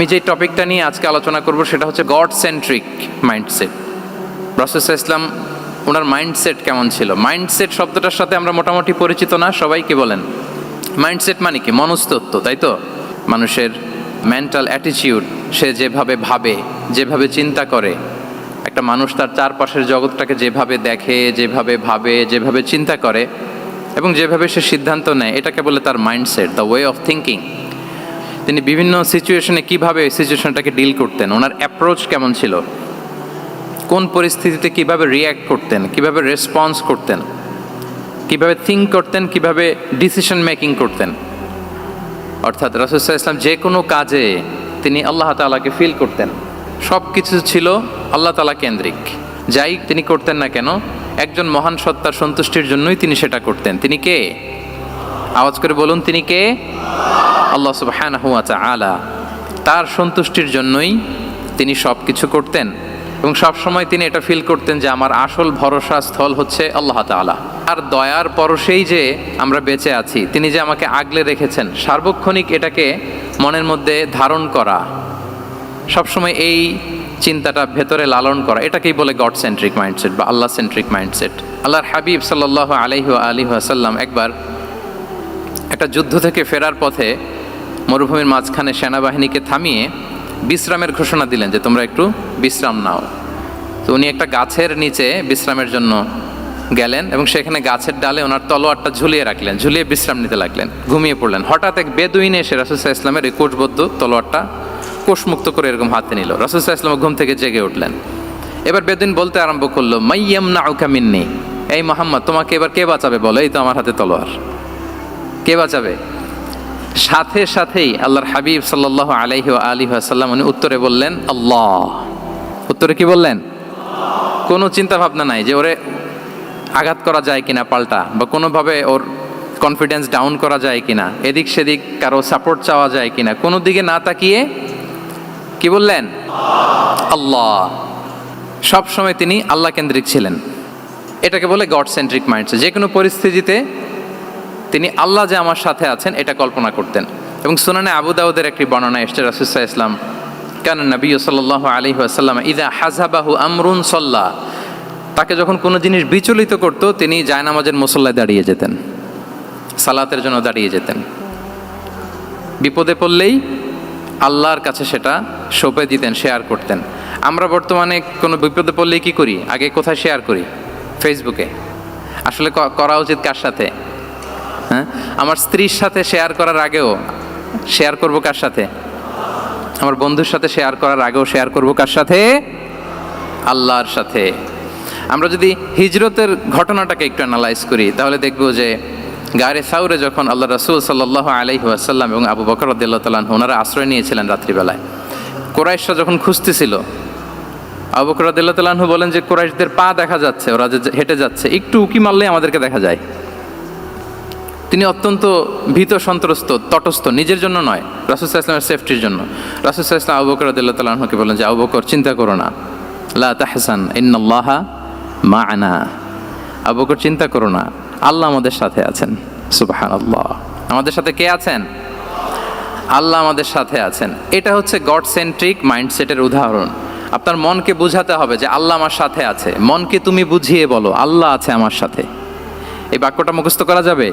আমি যে টপিকটা নিয়ে আজকে আলোচনা করব সেটা হচ্ছে গড সেন্ট্রিক মাইন্ডসেট প্রসেস ইসলাম ওনার মাইন্ডসেট কেমন ছিল? মাইন্ডসেট শব্দটার সাথে আমরা মোটামুটি পরিচিত না, সবাই কি বলেন? মাইন্ডসেট মানে কি? মনস্তত্ত্ব, তাই তো? মানুষের মেন্টাল অ্যাটিটিউড সে যেভাবে ভাবে, যেভাবে চিন্তা করে, একটা মানুষ তার চারপাশের জগৎটাকে যেভাবে দেখে, যেভাবে ভাবে, যেভাবে চিন্তা করে, এবং যেভাবে সে সিদ্ধান্ত নেয়, এটাকে বলে তার mindset the way of thinking তিনি বিভিন্ন সিচুয়েশনে কীভাবে সিচুয়েশনটাকে ডিল করতেন? ওনার অ্যাপ্রোচ কেমন ছিল? কোন পরিস্থিতিতে কীভাবে রিয়্যাক্ট করতেন? কীভাবে রেসপন্স করতেন? কীভাবে থিঙ্ক করতেন? কীভাবে ডিসিশন মেকিং করতেন? অর্থাৎ রাসুসাহ ইসলাম যে কোনো কাজে তিনি আল্লাহ তালাকে ফিল করতেন। সব কিছু ছিল আল্লাহ তালা কেন্দ্রিক। যাই তিনি করতেন না কেন, একজন মহান সত্তার সন্তুষ্টির জন্যই তিনি সেটা করতেন। তিনি কে? আওয়াজ করে বলুন, তিনি কে? আল্লাহ সুবহানাহু ওয়া তাআলা। তার সন্তুষ্টির জন্যই তিনি সব কিছু করতেন এবং সব সময় তিনি এটা ফিল করতেন যে আমার আসল ভরসা স্থল হচ্ছে আল্লাহ তাআলা। আর দয়ার পরশেই যে আমরা বেঁচে আছি, তিনি যে আমাকে আগলে রেখেছেন, সার্বক্ষণিক এটাকে মনের মধ্যে ধারণ করা, সবসময় এই চিন্তাটা ভেতরে লালন করা, এটাকেই বলে গড সেন্ট্রিক মাইন্ডসেট বা আল্লাহ সেন্ট্রিক মাইন্ডসেট আল্লাহর হাবিব সাল্লাহ আলহি আলী আসাল্লাম একবার একটা যুদ্ধ থেকে ফেরার পথে মরুভূমির মাঝখানে সেনাবাহিনীকে থামিয়ে বিশ্রামের ঘোষণা দিলেন যে তোমরা একটু বিশ্রাম নাও। তো উনি একটা গাছের নিচে বিশ্রামের জন্য গেলেন এবং সেখানে গাছের ডালে ওনার তলোয়ারটা ঝুলিয়ে রাখলেন, ঝুলিয়ে বিশ্রাম নিতে লাগলেন, ঘুমিয়ে পড়লেন। হঠাৎ এক বেদুইনে এসে রাসুসাহ ইসলামের এই কোষবদ্ধ তলোয়ারটা কোষমুক্ত করে এরকম হাতে নিল। রাসুসাহ ইসলাম ঘুম থেকে জেগে উঠলেন। এবার বেদুইন বলতে আরম্ভ করল মাইয়াম না মিন্নি, এই মোহাম্মদ, তোমাকে এবার কে বাঁচাবে বলো? এই তো আমার হাতে তলোয়ার। কে বাঁচাবে? সাথে সাথেই আল্লাহর হাবিব সাল্লাহ আলাইহি আলী আসাল্লাম উনি উত্তরে বললেন, আল্লাহ। উত্তরে কি বললেন? কোনো চিন্তা ভাবনা নাই যে ওরে আঘাত করা যায় কিনা পাল্টা বা কোনোভাবে ওর কনফিডেন্স ডাউন করা যায় কিনা, এদিক সেদিক কারও সাপোর্ট চাওয়া যায় কিনা, কোনো দিকে না তাকিয়ে কি বললেন? আল্লাহ। সব সময় তিনি আল্লাহ কেন্দ্রিক ছিলেন। এটাকে বলে গড সেন্ট্রিক মাইন্ডসে যে কোনো পরিস্থিতিতে তিনি আল্লাহ যে আমার সাথে আছেন, এটা কল্পনা করতেন। এবং সুনানে আবু দাউদের একটি বর্ণনা এসছে রাসুসাহ ইসলাম কেন নবী সাল্লাহ আলী আসাল্লাম ইদা হাজাবাহু আমরুন সল্লাহ তাকে যখন কোনো জিনিস বিচলিত করতো, তিনি জায়নামাজের মুসল্লায় দাঁড়িয়ে যেতেন, সালাতের জন্য দাঁড়িয়ে যেতেন। বিপদে পড়লেই আল্লাহর কাছে সেটা সঁপে দিতেন, শেয়ার করতেন। আমরা বর্তমানে কোনো বিপদে পড়লেই কি করি? আগে কোথায় শেয়ার করি? ফেসবুকে। আসলে করা উচিত কার সাথে? হ্যাঁ? আমার স্ত্রীর সাথে শেয়ার করার আগেও শেয়ার করব কার সাথে? আমার বন্ধুর সাথে শেয়ার করার আগেও শেয়ার করব কার সাথে? আল্লাহর সাথে। আমরা যদি হিজরতের ঘটনাটাকে একটু অ্যানালাইজ করি, তাহলে দেখব যে গায়ে সাউরে যখন আল্লাহ রসুল সাল্লাহ আলাইহি আসাল্লাম এবং আবু বকর রদুল্লাহ তালান ওনারা আশ্রয় নিয়েছিলেন রাত্রিবেলায়, কোরাইশরা যখন খুঁজতেছিল, আবু বকর রদুল্লাহ তালাহু বলেন যে কোরাইশদের পা দেখা যাচ্ছে, ওরা যে হেঁটে যাচ্ছে, একটু উকি মারলেই আমাদেরকে দেখা যায়। তিনি অত্যন্ত ভীত সন্ত্রস্ত, তটস্থ, নিজের জন্য নয় রাসুসাহ ইসলামের সেফটির জন্য। রাসুসাহ ইসলাম আবু বকর আদিল্লাহ তালাহকে বলেন যে, আবু বকর, চিন্তা করো না। লা তাহসান, ইন্নাল্লাহা মা আনা আবু বকর, চিন্তা করো না। আল্লাহ আমাদের সাথে আছেন। সুবাহান আল্লাহ আমাদের সাথে কে আছেন? আল্লাহ আমাদের সাথে আছেন। এটা হচ্ছে গড সেন্ট্রিক মাইন্ডসেটের উদাহরণ। আপনার মনকে বুঝাতে হবে যে, আল্লাহ আমার সাথে আছে। মনকে তুমি বুঝিয়ে বলো, আল্লাহ আছে আমার সাথে। এই বাক্যটা মুখস্থ করা যাবে?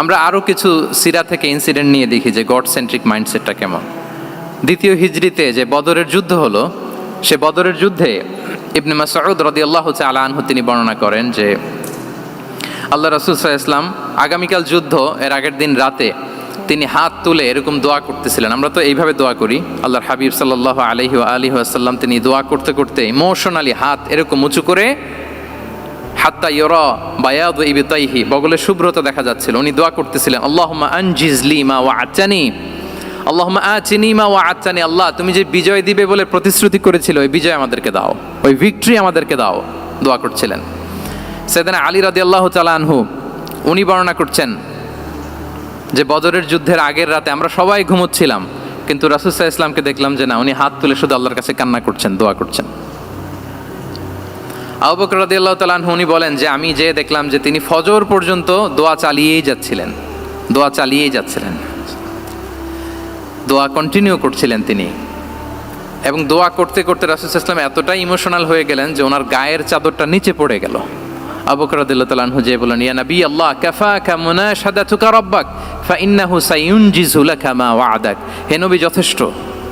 আমরা আরও কিছু সিরা থেকে ইনসিডেন্ট নিয়ে দেখি যে গড সেন্ট্রিক মাইন্ডসেটটা কেমন। দ্বিতীয় হিজড়িতে যে বদরের যুদ্ধ হলো, সে বদরের যুদ্ধে ইবনে মাসউদ রাদিয়াল্লাহু তাআলা আনহু তিনি বর্ণনা করেন যে, আল্লাহ রাসূল ইসলাম আগামীকাল যুদ্ধ এর আগের দিন রাতে তিনি হাত তুলে এরকম দোয়া করতেছিলেন। আমরা তো এইভাবে দোয়া করি, আল্লাহর হাবিব ওয়া আলিহি তিনি দোয়া করতে করতে ইমোশনালি হাত এরকম উঁচু করে হাত্তা ইয়রা বায়াদ ইবিতাইহি, বগলে শুভ্রতা দেখা যাচ্ছিল। উনি দোয়া করতেছিলেন, আল্লাহুম্মা আনজিজলি মা ওয়াআতানি। আল্লাহ চিনিমা ও আচ্চানি আল্লাহ, তুমি যে বিজয় দিবে বলে প্রতিশ্রুতি করেছিল, ওই বিজয় আমাদেরকে দাও, ওই ভিক্টরি আমাদেরকে দাও। দোয়া করছিলেন। সেদিন আলী রাদি আল্লাহ আনহু, উনি বর্ণনা করছেন যে, বদরের যুদ্ধের আগের রাতে আমরা সবাই ঘুমোচ্ছিলাম, কিন্তু রাসুসাহ ইসলামকে দেখলাম যে না, উনি হাত তুলে শুধু আল্লাহর কাছে কান্না করছেন, দোয়া করছেন। আবু বকর রাদিয়াল্লাহু উনি বলেন যে আমি যে দেখলাম যে তিনি ফজর পর্যন্ত দোয়া চালিয়েই যাচ্ছিলেন, দোয়া চালিয়েই যাচ্ছিলেন। দোয়া কন্টিনিউ করছিলেন তিনি। এবং দোয়া করতে করতে রাসুল ইসলাম এতটাই ইমোশনাল হয়ে গেলেন যে ওনার গায়ের চাদরটা নিচে পড়ে গেল। আবু বকর রাদিয়াল্লাহু তাআলা আনহু যে বলেন ইয়া নবী আল্লাহ, কাফাকা মুনাশাদাতুকা রাব্বাক, ফাইন্নাহু সাইউনজিজু লাকা মা ওয়া'দাক। হে নবী, যথেষ্ট।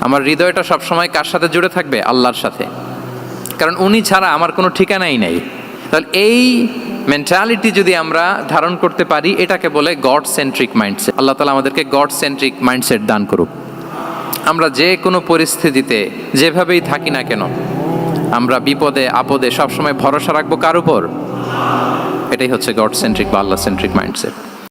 আমার হৃদয়টা সবসময় কার সাথে জুড়ে থাকবে? আল্লাহর সাথে। কারণ উনি ছাড়া আমার কোনো ঠিকানাই নেই। তাহলে এই মেন্টালিটি যদি আমরা ধারণ করতে পারি, এটাকে বলে গড সেন্ট্রিক মাইন্ডসেট আল্লাহ তালা আমাদেরকে গড সেন্ট্রিক মাইন্ডসেট দান করুক। আমরা যে কোনো পরিস্থিতিতে যেভাবেই থাকি না কেন, আমরা বিপদে, আপদে সবসময় ভরসা রাখব কার উপর? এটাই হচ্ছে গড সেন্ট্রিক বা আল্লাহ সেন্ট্রিক মাইন্ডসেট